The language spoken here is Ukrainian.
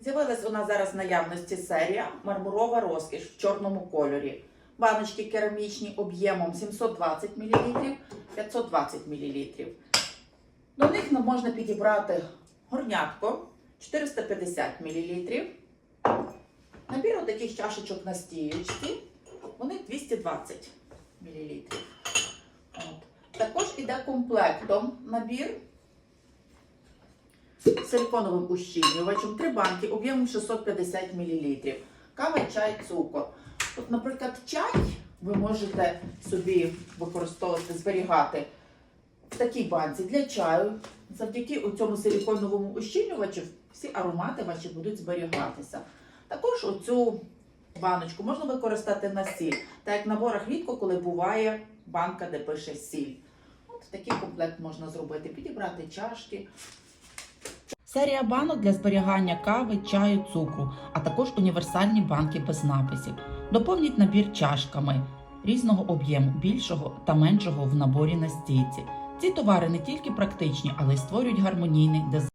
З'явилась у нас зараз в наявності серія мармурова розкіш в чорному кольорі. Баночки керамічні об'ємом 720 мл, 520 мл. До них нам можна підібрати горнятко 450 мл. Набір таких чашечок на стієчці. Вони 220 мл. От. Також іде комплектом набір силиконовим ущільнювачем, три банки об'ємом 650 мл. Кава, чай, цукор. От, наприклад, чай ви можете собі використовувати, зберігати в такій банці для чаю. Завдяки цьому силиконовому ущільнювачу всі аромати ваші будуть зберігатися. Також оцю баночку можна використати на сіль, так як в наборах рідко, коли буває банка, де пише сіль. От такий комплект можна зробити, підібрати чашки. Серія банок для зберігання кави, чаю, цукру, а також універсальні банки без написів. Доповніть набір чашками різного об'єму, більшого та меншого в наборі на стійці. Ці товари не тільки практичні, але й створюють гармонійний дизайн.